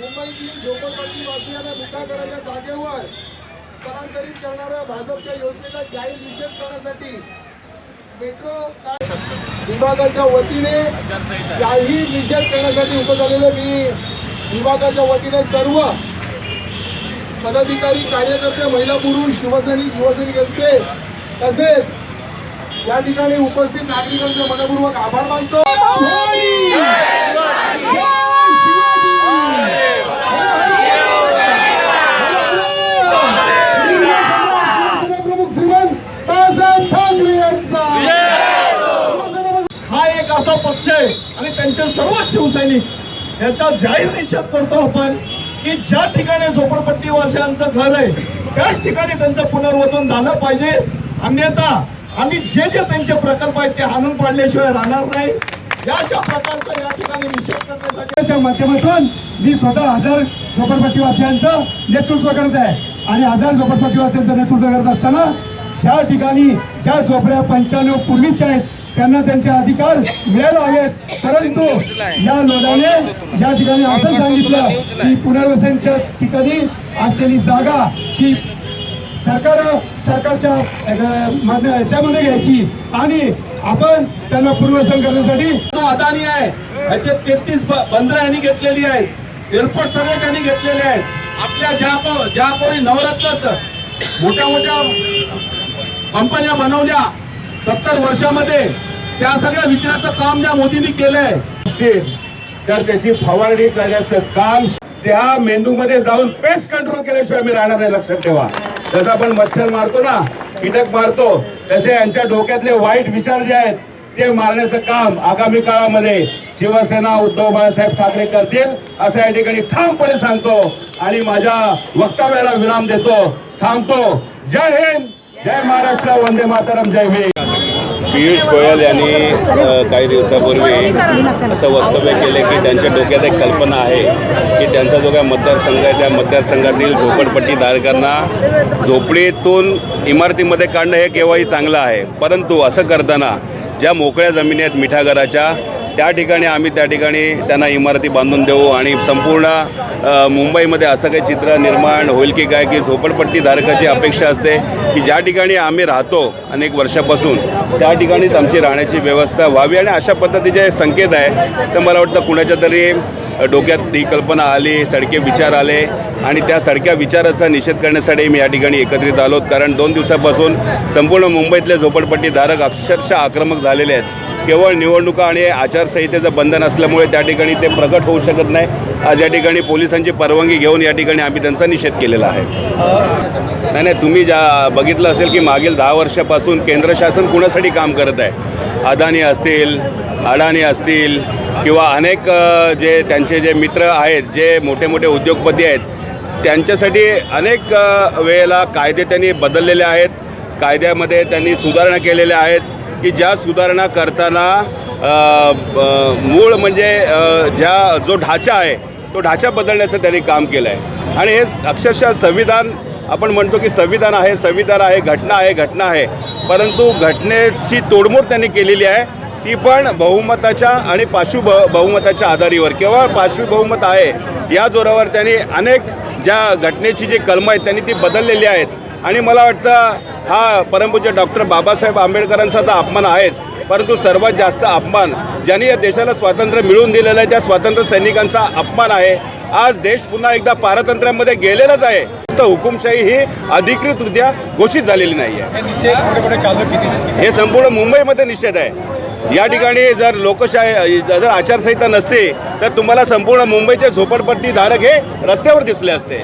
मुंबईतील झोपडपट्टीवासियांना मुकादराच्या जागेवर स्थलांतरित करणाऱ्या भाजपच्या योजनेचा जाहीर निषेध करण्यासाठी मेट्रो विभागाच्या वतीने जाहीर निषेध करण्यासाठी उपस्थित मी विभागाच्या वतीने सर्व पदाधिकारी कार्यकर्ते महिला पुरुष शिवसैनिक शिवसैनिकांचे तसेच या ठिकाणी उपस्थित नागरिकांचे मनपूर्वक आभार मानतो प्रमुख श्रीमंत बाळासाहेब ठाकरे यांचा हा एक पक्ष आहे आणि त्यांचे सर्व शिवसैनिक याचा जाहीर निषेध करतो आपण की ज्या ठिकाणी झोपडपट्टी वासियांचं घर आहे त्याच ठिकाणी त्यांचं पुनर्वसन झालं पाहिजे. अन्यथा आम्ही जे जे त्यांचे प्रकल्प आहेत ते हाणून पाडल्याशिवाय राहणार नाही. या अशा प्रकारचा या ठिकाणी निषेध करण्यासाठी माध्यमातून मी स्वतः हजार झोपडपट्टीवासियांचं नेतृत्व करत आहे. आणि हजार झोपडपट्टीवासियांचं नेतृत्व करत असताना ज्या ठिकाणी ज्या झोपड्या पंच्याण्णव पूर्वीच्या आहेत त्यांना त्यांचे अधिकार मिळायला हवेत परंतु या लोधाने या ठिकाणी असं सांगितलं की पुनर्वसनच्या ठिकाणी असलेली जागा ही सरकार सरकारच्या याच्यामध्ये घ्यायची. आणि आपण त्यांना पुनर्वसन करण्यासाठी अदानी आहे. याचे तेहतीस बंदरं यांनी घेतलेली आहेत. एअरपोर्ट सगळे त्यांनी घेतलेले आहेत. आपल्या ज्या को- ज्या कोणी नवरत्नात मोठ्या मोठ्या कंपन्या बनवल्या सत्तर वर्षामध्ये त्या सगळ्या विकण्याचं काम ज्या मोदींनी केलंय तर त्याची फवारणी करण्याचं काम त्या मेंदूमध्ये जाऊन पेस्ट कंट्रोल केल्याशिवाय मी राहणार नाही लक्षात ठेवा. जसं आपण मच्छर मारतो ना कीटक मारतो तसे यांच्या डोक्यातले वाईट विचार जे आहेत ते मारण्याचं काम आगामी काळामध्ये शिवसेना उद्धव बाळासाहेब ठाकरे करतील असं या ठिकाणी ठामपणे सांगतो आणि माझ्या वक्तव्याला विराम देतो. थांबतो. जय हिंद! जय महाराष्ट्र वंदे मातरम जय भीम पियुष गोयल यांनी काही दिवसापूर्वी असं वक्तव्य केले की त्यांच्या डोक्यात एक कल्पना आहे की त्यांचा जो काय मतदारसंघ आहे त्या मतदारसंघातील झोपडपट्टीधारकांना झोपडीतून इमारतीमध्ये काढणं हे केव्हाही चांगलं आहे. परंतु असं करताना ज्या मोकळ्या जमिनी आहेत मिठागराच्या त्या ठिकाणी आम्ही त्या ठिकाणी त्यांना इमारती बांधून देऊ आणि संपूर्ण मुंबईमध्ये असं काही चित्र निर्माण होईल की काय की झोपडपट्टीधारकाची अपेक्षा असते की ज्या ठिकाणी आम्ही राहतो अनेक वर्षापासून त्या ठिकाणीच आमची राहण्याची व्यवस्था व्हावी आणि अशा पद्धतीचे संकेत आहे. तर मला वाटतं कुणाच्या तरी डोक्यात ही कल्पना आली सडके विचार आले आणि त्या सडक्या विचाराचा निषेध करण्यासाठी मी या ठिकाणी एकत्रित आलो कारण दोन दिवसापासून संपूर्ण मुंबईतले झोपडपट्टीधारक अक्षरशः आक्रमक झालेले आहेत. केवळ निवडणुका आणि आचारसंहितेचं बंधन असल्यामुळे त्या ठिकाणी ते प्रकट होऊ शकत नाही. ज्या ठिकाणी पोलिसांची परवानगी घेऊन या ठिकाणी आम्ही त्यांचा निषेध केलेला आहे. नाही नाही तुम्ही ज्या बघितलं असेल की मागील दहा वर्षापासून केंद्र शासन कुणासाठी काम करत आहे? अदानी असतील अडाणी असतील किंवा अनेक जे त्यांचे जे मित्र आहेत जे मोठे मोठे उद्योगपती आहेत त्यांच्यासाठी अनेक वेळेला कायदे त्यांनी बदललेले आहेत. कायद्यामध्ये त्यांनी सुधारणा केलेल्या आहेत. की ज्या सुधारणा करताना मूळ म्हणजे ज्या जो ढाचा आहे तो ढाचा बदलण्याचं त्यांनी काम केलं आहे आणि हे अक्षरशः संविधान आपण म्हणतो की संविधान आहे संविधान आहे घटना आहे घटना आहे. परंतु घटनेची तोडमोड त्यांनी केलेली आहे. ती पण बहुमताच्या आणि पाचवी ब बहुमताच्या आधारीवर केवळ पाशवी बहुमत आहे या जोरावर त्यांनी अनेक ज्या घटनेची जी कलमं आहेत त्यांनी ती बदललेली आहेत. आणि मला वाटतं हा परमपूज्य डॉक्टर बाबासाहेब आंबेडकरांचा तर अपमान आहेच परंतु सर्वात जास्त अपमान ज्यांनी या देशाला स्वातंत्र्य मिळवून दिलेलं आहे त्या स्वातंत्र्य सैनिकांचा अपमान आहे. आज देश पुन्हा एकदा पारतंत्र्यामध्ये गेलेलाच आहे. तर हुकुमशाही ही अधिकृतरित्या घोषित झालेली नाही आहे हे संपूर्ण मुंबईमध्ये निषेध आहे. या ठिकाणी जर लोकशाही जर आचारसंहिता नसते तर तुम्हाला संपूर्ण मुंबईचे झोपडपट्टी धारक हे रस्त्यावर दिसले असते.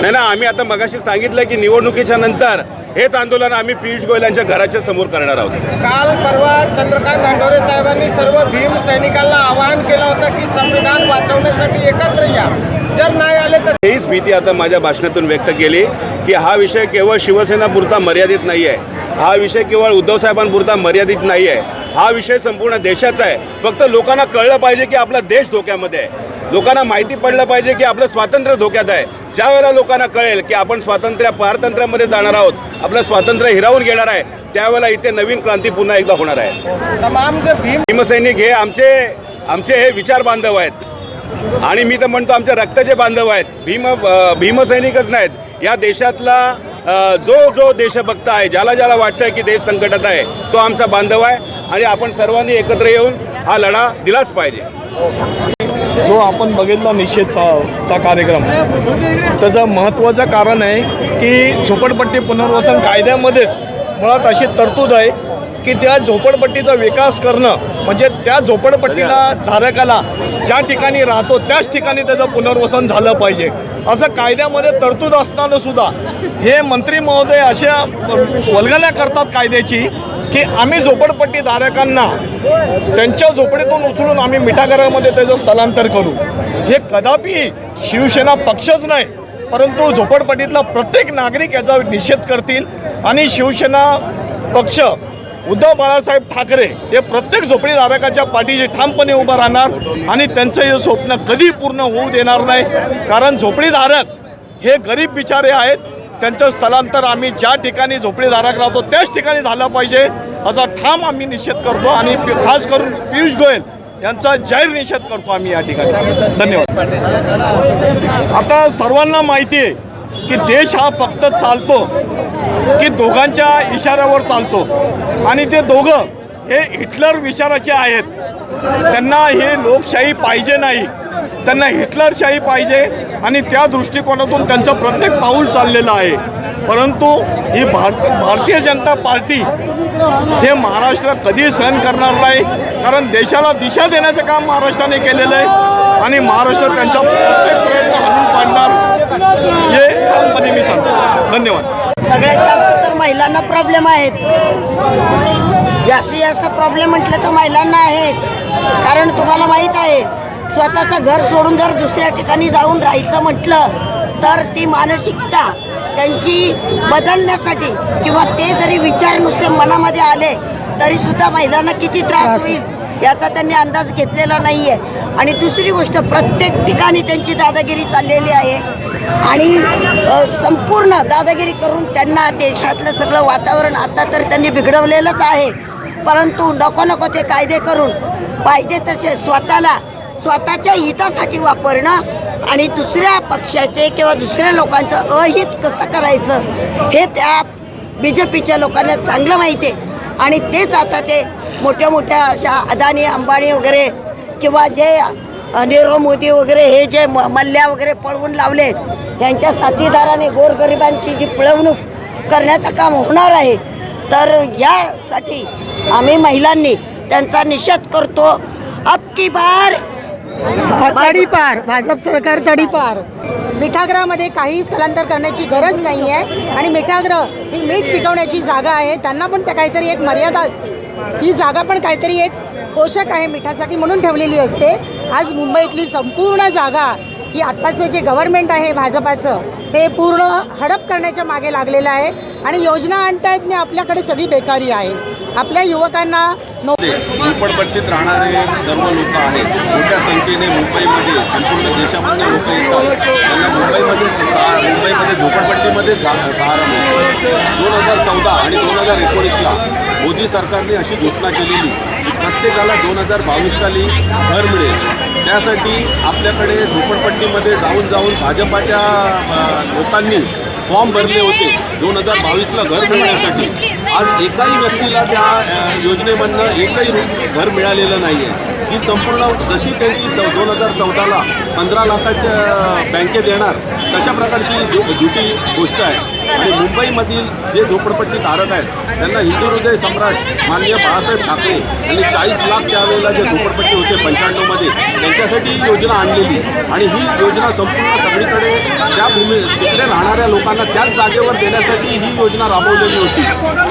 नाही ना आम्ही आता मगाशी सांगितलं की निवडणुकीच्या नंतर हेच आंदोलन आम्ही पियुष गोयल यांच्या घराच्या समोर करणार आहोत. काल परवा चंद्रकांत दांडोरे साहेबांनी सर्व भीम सैनिकांना आवाहन केलं होतं की संविधान वाचवण्यासाठी एकत्र या. जर नाही आले तर हीच भीती आता माझ्या भाषणातून व्यक्त केली की हा विषय केवळ शिवसेनापुरता मर्यादित नाही आहे हा विषय केवळ उद्धवसाहेबांपुरता मर्यादित नाही आहे हा विषय संपूर्ण देशाचा आहे. फक्त लोकांना कळलं पाहिजे की आपला देश धोक्यामध्ये आहे. लोकांना माहिती पडलं पाहिजे की आपलं स्वातंत्र्य धोक्यात आहे. ज्या वेळेला लोकांना कळेल की आपण स्वातंत्र्य पारतंत्र्यामध्ये जाणार आहोत आपलं स्वातंत्र्य हिरावून घेणार आहे त्यावेळेला इथे नवीन क्रांती पुन्हा एकदा होणार आहे. तमाम भीमसैनिक हे आमचे आमचे हे विचार बांधव आहेत. आणि मी तर म्हणतो आमच्या रक्ताचे बांधव आहेत. भीम भीमसैनिकच नाहीत. या देशातला जो जो देशभक्त आहे ज्याला ज्याला वाटतं की देश संकटात आहे तो आमचा बांधव आहे. आणि आपण सर्वांनी एकत्र येऊन हा लढा दिलाच पाहिजे. जो आपण बघितला निषेधचा चा कार्यक्रम त्याचं महत्त्वाचं कारण आहे की झोपडपट्टी पुनर्वसन कायद्यामध्येच मुळात अशी तरतूद आहे की त्या झोपडपट्टीचा विकास करणं म्हणजे त्या झोपडपट्टीला धारकाला ज्या ठिकाणी राहतो त्याच ठिकाणी त्याचं पुनर्वसन झालं पाहिजे. असं कायद्यामध्ये तरतूद असताना सुद्धा हे मंत्री महोदय अशा वल्गना करतात कायद्याची की आम्ही झोपडपट्टी धारकांना त्यांच्या झोपडीतून उचलून आम्ही मिठागरामध्ये त्याचं स्थलांतर करू. हे कदापि शिवसेना पक्षच नाही परंतु झोपडपट्टीतला प्रत्येक नागरिक याचा निषेध करतील आणि शिवसेना पक्ष उद्धव बाळासाहेब ठाकरे हे प्रत्येक झोपडीधारकाच्या पाठीशी ठामपणे उभं राहणार आणि त्यांचं हे स्वप्न कधी पूर्ण होऊ देणार नाही. कारण झोपडीधारक हे गरीब बिचारे आहेत. त्यांचं स्थलांतर आम्ही ज्या ठिकाणी झोपडीधारक राहतो त्याच ठिकाणी झालं पाहिजे असा ठाम आम्ही निषेध करतो आणि खास करून पियुष गोयल यांचा जाहीर निषेध करतो आम्ही या ठिकाणी. धन्यवाद. आता सर्वांना माहिती आहे की देश हा फक्त चालतो की दोघांच्या इशाऱ्यावर चालतो. आणि ते दोघं हे हिटलर विचाराचे आहेत. त्यांना हे लोकशाही पाहिजे नाही. त्यांना हिटलरशाही पाहिजे आणि त्या दृष्टिकोनातून त्यांचं प्रत्येक पाऊल चाललेलं आहे. परंतु ही भारत भारतीय जनता पार्टी हे महाराष्ट्र कधी सहन करणार नाही कारण देशाला दिशा देण्याचं काम महाराष्ट्राने केलेलं आहे आणि महाराष्ट्र त्यांचा प्रत्येक प्रयत्न हाणून पाडणार. हे ठामपणे मी सांगतो धन्यवाद. सगळ्यात जास्त तर महिलांना प्रॉब्लेम आहेत. जास्तीत जास्त प्रॉब्लेम म्हटलं तर महिलांना आहेत. कारण तुम्हाला माहीत आहे स्वतःचं घर सोडून जर दुसऱ्या ठिकाणी जाऊन राहायचं म्हटलं तर ती मानसिकता त्यांची बदलण्यासाठी किंवा ते जरी विचार नुसते मनामध्ये आले तरी सुद्धा महिलांना किती त्रास होईल याचा त्यांनी अंदाज घेतलेला नाही आहे आणि दुसरी गोष्ट प्रत्येक ठिकाणी त्यांची दादागिरी चाललेली आहे. आणि संपूर्ण दादागिरी करून त्यांना देशातलं सगळं वातावरण आता तर त्यांनी बिघडवलेलंच आहे. परंतु नको नको ते कायदे करून पाहिजे तसे स्वतःला स्वतःच्या हितासाठी वापरणं आणि दुसऱ्या पक्षाचे किंवा दुसऱ्या लोकांचं अहित कसं करायचं हे त्या बी जे पीच्या लोकांना चांगलं माहिती आहे. आणि तेच आता ते मोठ्या मोठ्या अशा अदानी अंबानी वगैरे किंवा जे नीरव मोदी वगैरे हे जे म- मल्ल्या वगैरे पळवून लावले यांच्या साथीदाराने गोरगरिबांची जी पिळवणूक करण्याचं काम होणार आहे तर यासाठी आम्ही महिलांनी त्यांचा निषेध करतो. अबकी बार! तडीपार. भाजप सरकार तडीपार. मिठाग्रहामध्ये काही स्थलांतर करण्याची गरज नाही आहे आणि मिठाग्रह ही मीठ पिकवण्याची जागा आहे त्यांना पण त्या काहीतरी एक मर्यादा असते. ही जागा पण काहीतरी एक पोषक आहे मिठासाठी म्हणून ठेवलेली असते. आज मुंबईतली संपूर्ण जागा ही आत्ताचं जे गव्हर्नमेंट आहे भाजपाचं ते पूर्ण हडप करण्याच्या मागे लागलेलं आहे आणि योजना आणता येत नाही आपल्याकडे सगळी बेकारी आहे. आपल्या युवकांना झोपडपट्टीत राहणारे सर्व लोक आहेत. मोठ्या संख्येने मुंबईमध्ये संपूर्ण देशामध्ये लोक येतात. त्यांना मुंबईमध्ये मुंबईमध्ये झोपडपट्टी मध्ये जा सहारा दोन हजार चौदा आणि दोन हजार एकोणीसला मोदी सरकारने अशी घोषणा केलेली की प्रत्येकाला दोन हजार बावीस साली घर मिळेल. त्यासाठी आपल्याकडे झोपडपट्टीमध्ये जाऊन जाऊन भाजपाच्या लोकांनी फॉर्म भरले होते दोन हजार बावीसला घर मिळण्यासाठी. आज एकाही व्यक्तीला त्या योजनेमधनं एकही घर मिळालेलं नाही आहे ही संपूर्ण जशी त्यांची चौ दोन हजार चौदाला पंधरा लाखाच्या बँकेत येणार तशा प्रकारची जु झुटी गोष्ट आहे. आणि मुंबईमधील जे झोपडपट्टी धारक आहेत त्यांना हिंदू हृदय सम्राट माननीय बाळासाहेब ठाकरे यांनी चाळीस लाख त्यावेळेला जे झोपडपट्टी होते पंच्याण्णवमध्ये त्यांच्यासाठी ही योजना आणलेली. आणि ही योजना संपूर्ण सगळीकडे त्या भूमी तिकडे राहणाऱ्या लोकांना त्याच जागेवर देण्यासाठी ही योजना राबवलेली होती.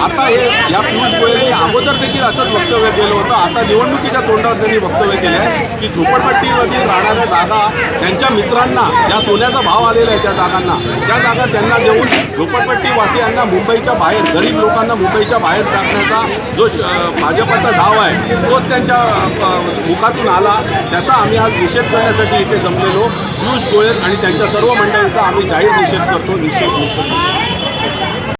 आता हे या पियुष गोयलने अगोदर देखील असंच वक्तव्य केलं होतं. आता निवडणुकीच्या तोंडावर त्यांनी वक्तव्य केलं आहे की झोपडपट्टीमधील राहणाऱ्या जागा त्यांच्या मित्रांना ज्या सोन्याचा भाव आलेला आहे त्या जागांना त्या जागा त्यांना देऊन झोपडपट्टीवासियांना मुंबईच्या बाहेर गरीब लोकांना मुंबईच्या बाहेर टाकण्याचा जो भाजपाचा डाव आहे तोच त्यांच्या मुखातून आला. त्याचा आम्ही आज निषेध करण्यासाठी इथे जमलेलो. पियुष गोयल आणि त्यांच्या सर्व मंडळींचा आम्ही जाहीर निषेध करतो. निषेध निषेध.